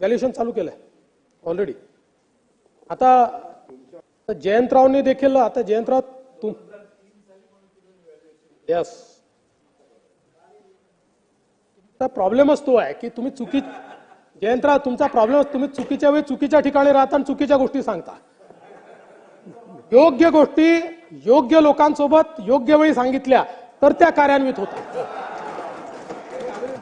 Valuation चालू केलंय already आता जयंतरावने देखील आता जयंतराव तुम यस प्रॉब्लेमच तो आहे की तुम्ही चुकी जयंतराव तुमचा प्रॉब्लेम तुम्ही चुकीच्या वेळी चुकीच्या ठिकाणी राहता आणि चुकीच्या गोष्टी सांगता. योग्य गोष्टी योग्य लोकांसोबत योग्य वेळी सांगितल्या तर त्या कार्यान्वित होतात.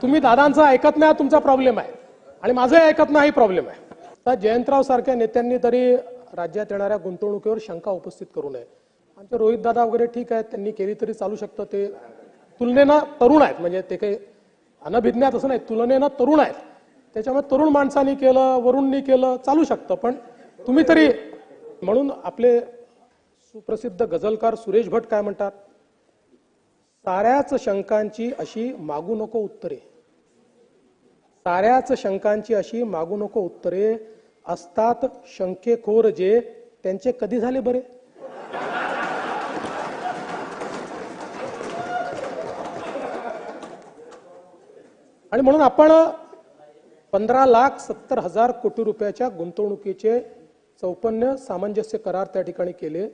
तुम्ही दादांचं ऐकत नाही तुमचा प्रॉब्लेम आहे. आणि माझं ऐकत नाही प्रॉब्लेम आहे. तर जयंतराव सारख्या नेत्यांनी तरी राज्यात येणाऱ्या गुंतवणुकीवर शंका उपस्थित करू नये. आमचे रोहित दादा वगैरे ठीक आहेत त्यांनी केली तरी चालू शकतं. ते तुलनेनं तरुण आहेत. म्हणजे ते काही अनभिज्ञात असं नाही तुलनेनं तरुण आहेत. त्याच्यामुळे तरुण माणसांनी केलं वरुणनी केलं चालू शकतं. पण तुम्ही तरी म्हणून आपले सुप्रसिद्ध गझलकार सुरेश भट काय म्हणतात? साऱ्याच शंकांची अशी मागू नको उत्तरे. साऱ्याच शंकांची अशी मागू नको उत्तरे. असतात शंकेखोर जे त्यांचे कधी झाले बरे? आणि म्हणून आपण पंधरा लाख सत्तर हजार कोटी रुपयाच्या गुंतवणुकीचे चौपन्न सामंजस्य करार त्या ठिकाणी केले.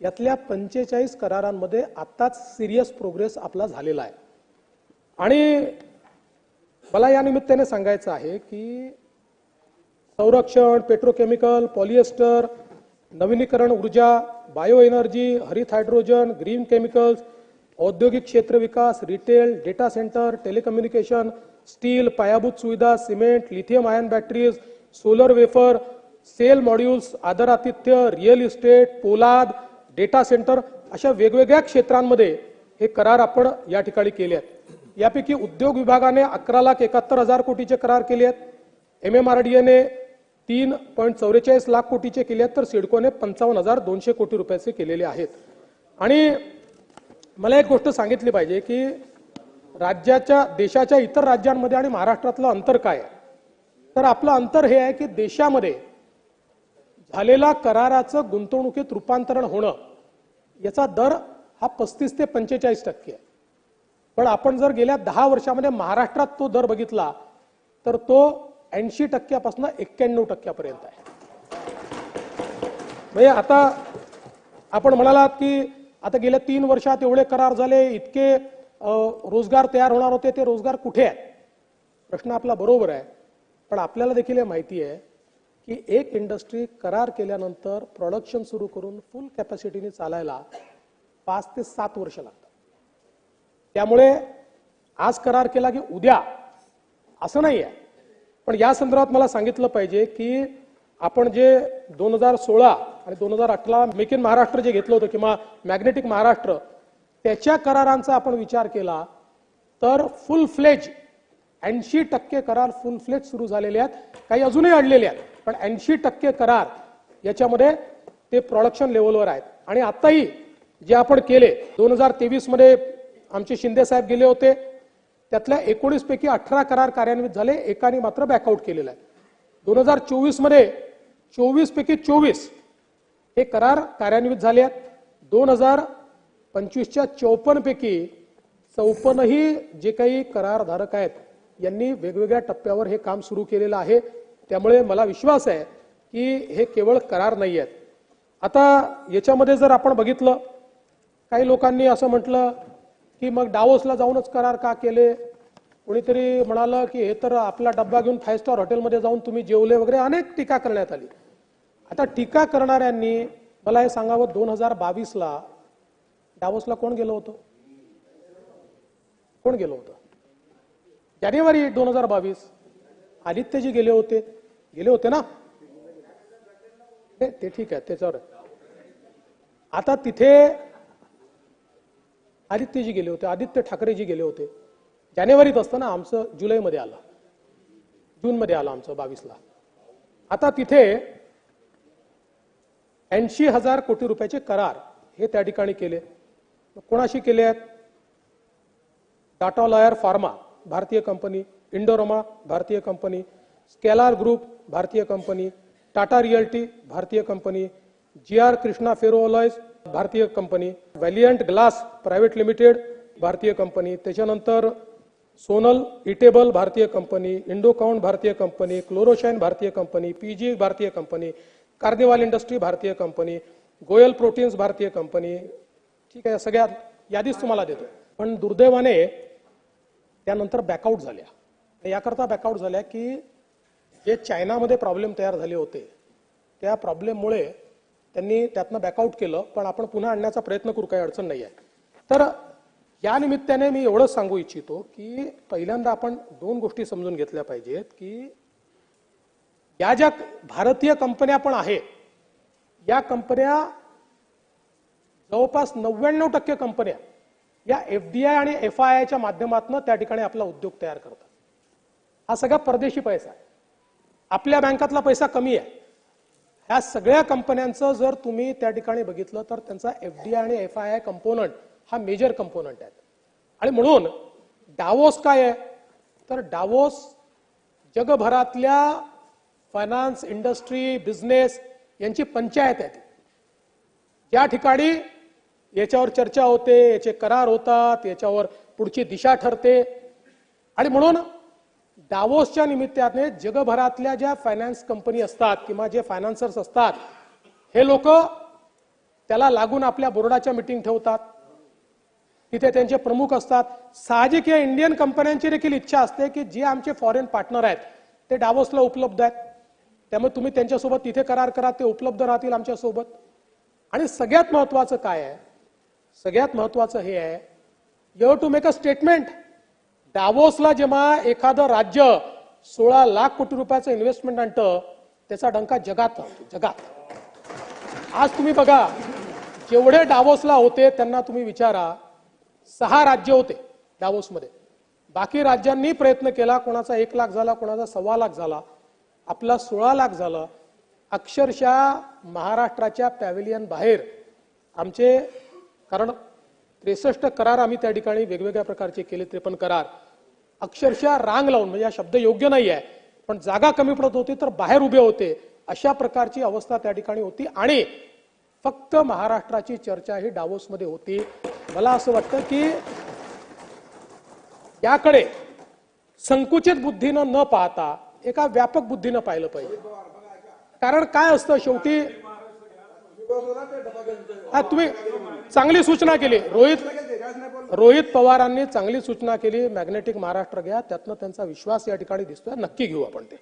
यातल्या पंचेचाळीस करारांमध्ये आत्ताच सिरियस प्रोग्रेस आपला झालेला आहे. आणि मला या निमित्ताने सांगायचं आहे की संरक्षण पेट्रोकेमिकल पॉलिएस्टर नवीनीकरण ऊर्जा बायो एनर्जी हरित हायड्रोजन ग्रीन केमिकल्स औद्योगिक क्षेत्र विकास retail data centre telecommunication steel पायाभूत सुविधा cement lithium ion batteries solar wafer cell modules आदर आतिथ्य रिअल इस्टेट पोलाद डेटा सेंटर अशा वेगवेगळ्या क्षेत्रांमध्ये हे करार आपण या ठिकाणी केले आहेत. यापैकी उद्योग विभागाने अकरा लाख एकाहत्तर हजार कोटीचे करार केले आहेत. एम एम आर डी एने तीन पॉईंट चौवेचाळीस लाख कोटीचे केले आहेत तर सिडकोने पंचावन्न हजार दोनशे कोटी रुपयाचे केलेले आहेत. आणि मला एक गोष्ट सांगितली पाहिजे की राज्याच्या देशाच्या इतर राज्यांमध्ये आणि महाराष्ट्रातलं अंतर काय आहे? तर आपलं अंतर हे आहे की देशामध्ये झालेला कराराचं गुंतवणुकीत रूपांतरण होणं याचा दर हा पस्तीस ते पंचेचाळीस टक्के आहे. पण आपण जर गेल्या दहा वर्षामध्ये महाराष्ट्रात तो दर बघितला तर तो ऐंशी टक्क्यापासून एक्क्याण्णव टक्क्यापर्यंत आहे. म्हणजे आता आपण म्हणालात की आता गेल्या तीन वर्षात एवढे करार झाले इतके रोजगार तयार होणार होते ते रोजगार कुठे आहेत प्रश्न आपला बरोबर आहे. पण आपल्याला देखील हे माहिती आहे की एक इंडस्ट्री करार केल्यानंतर प्रोडक्शन सुरू करून फुल कॅपॅसिटीने चालायला पाच ते सात वर्ष लागतात. त्यामुळे आज करार केला की उद्या असं नाही आहे पण या संदर्भात मला सांगितलं पाहिजे की आपण जे दोन हजार सोळा आणि दोन हजार अठरा मेक इन महाराष्ट्र जे घेतलं होतं किंवा मॅग्नेटिक महाराष्ट्र त्याच्या करारांचा आपण विचार केला तर फुल फ्लेज ऐंशी टक्के करार फुल फ्लेज सुरू झालेले आहेत. काही अजूनही अडलेले आहेत पण ऐंशी टक्के करार याच्यामध्ये ते प्रोडक्शन लेवलवर आहेत. आणि आताही जे आपण केले दोन हजार तेवीसमध्ये आमचे शिंदे साहेब गेले होते. त्यातल्या एकोणीस पैकी अठरा करार कार्यान्वित झाले. एकाने मात्र बॅकआउट केलेला आहे. दोन हजार चोवीसमध्ये चोवीस पैकी चोवीस हे करार कार्यान्वित झाले आहेत. दोन हजार पंचवीसच्या चौपन्न पैकी चौपन्नही जे काही करारधारक आहेत यांनी वेगवेगळ्या टप्प्यावर हे काम सुरू केलेलं आहे. त्यामुळे मला विश्वास आहे की हे केवळ करार नाही आहेत. आता याच्यामध्ये जर आपण बघितलं काही लोकांनी असं म्हटलं की मग डावोसला जाऊनच करार का केले? कोणीतरी म्हणालं की हे तर आपला डब्बा घेऊन फाईव्ह स्टार हॉटेलमध्ये जाऊन तुम्ही जेवले वगैरे अनेक टीका करण्यात आली. आता टीका करणाऱ्यांनी मला हे सांगावं दोन हजार बावीसला डावोसला कोण गेलो होतो? कोण गेलो होतं? जानेवारी दोन हजार बावीस आदित्यजी गेले होते. गेले होते ना? ते ठीक आहे त्याच्यावर. आता तिथे आदित्यजी गेले होते आदित्य ठाकरेजी गेले होते. जानेवारीत असताना आमचं जुलैमध्ये आलं. जूनमध्ये आलं आमचं बावीसला. आता तिथे ऐंशी हजार कोटी रुपयाचे करार हे त्या ठिकाणी केले. कोणाशी केले आहेत? टाटा लॉयर फार्मा भारतीय कंपनी इंडोरोमा भारतीय कंपनी स्केलार ग्रुप भारतीय कंपनी टाटा रिअल्टी भारतीय company G R Krishna ferroalloys भारतीय company Valiant glass private limited भारतीय कंपनी त्याच्यानंतर सोनल इटेबल भारतीय कंपनी इंडोकाउंट भारतीय कंपनी क्लोरोशाईन भारतीय कंपनी पीजी भारतीय कंपनी कार्निवाल इंडस्ट्री भारतीय कंपनी गोयल प्रोटीन्स भारतीय कंपनी ठीक आहे सगळ्यात यादीच तुम्हाला देतो. पण दुर्दैवाने त्यानंतर बॅकआउट झाल्या. याकरता बॅकआउट झाल्या की जे चायनामध्ये प्रॉब्लेम तयार झाले होते त्या प्रॉब्लेममुळे त्यांनी त्यातनं बॅकआउट केलं पण आपण पुन्हा आणण्याचा प्रयत्न करू काही अडचण नाही आहे तर या निमित्ताने मी एवढंच सांगू इच्छितो की पहिल्यांदा आपण दोन गोष्टी समजून घेतल्या पाहिजेत की या ज्या भारतीय कंपन्या पण आहेत या कंपन्या जवळपास नव्याण्णव टक्के कंपन्या या एफ डी आय आणि एफ आय आयच्या माध्यमातून त्या ठिकाणी आपला उद्योग तयार करतात. हा सगळा परदेशी पैसा आहे. आपल्या बँकातला पैसा कमी आहे. या सगळ्या कंपन्यांचं जर तुम्ही त्या ठिकाणी बघितलं तर त्यांचा एफ डी आय आणि एफ आय आय कंपोनंट हा मेजर कंपोनंट आहे. आणि म्हणून डावोस काय आहे? तर डावोस जगभरातल्या फायनान्स इंडस्ट्री बिझनेस यांची पंचायत आहे ती. या ठिकाणी याच्यावर चर्चा होते याचे करार होतात याच्यावर पुढची दिशा ठरते. आणि म्हणून डावोसच्या निमित्ताने जगभरातल्या ज्या फायनान्स कंपनी असतात किंवा जे फायनान्सर्स असतात हे लोक त्याला लागून आपल्या बोर्डाच्या मिटिंग ठेवतात. तिथे त्यांचे प्रमुख असतात. साहजिक या इंडियन कंपन्यांची देखील इच्छा असते की जे आमचे फॉरेन पार्टनर आहेत ते डावोसला उपलब्ध आहेत. त्यामुळे तुम्ही त्यांच्यासोबत तिथे करार करा ते उपलब्ध राहतील आमच्यासोबत. आणि सगळ्यात महत्वाचं काय आहे? सगळ्यात महत्वाचं हे आहे you to make a statement डावोसला जेव्हा एखादं राज्य सोळा लाख कोटी रुपयाचं इन्व्हेस्टमेंट आणतं त्याचा डंका जगात राहतो जगात. आज तुम्ही बघा जेवढे डावोसला होते त्यांना तुम्ही विचारा सहा राज्य होते डावोसमध्ये. बाकी राज्यांनी प्रयत्न केला कोणाचा एक लाख झाला कोणाचा सव्वा लाख झाला आपला सोळा लाख झाला. अक्षरशः महाराष्ट्राच्या पॅव्हिलियन बाहेर आमचे कारण त्रेसष्ट करार आम्ही त्या ठिकाणी वेगवेगळ्या प्रकारचे केले त्रेपन्न करार. अक्षरशः रांग लावून म्हणजे हा शब्द योग्य नाही आहे पण जागा कमी पडत होती तर बाहेर उभे होते अशा प्रकारची अवस्था त्या ठिकाणी होती आणि फक्त महाराष्ट्राची चर्चा ही डावोसमध्ये होती. मला असं वाटतं की याकडे संकुचित बुद्धीनं न पाहता एका व्यापक बुद्धीनं पाहिलं पाहिजे. कारण काय असतं शेवटी? हा तुम्ही चांगली सूचना केली. रोहित रोहित पवारांनी चांगली सूचना केली. मॅग्नेटिक महाराष्ट्र घ्या. त्यातनं त्यांचा विश्वास या ठिकाणी दिसतोय. नक्की घेऊ आपण ते.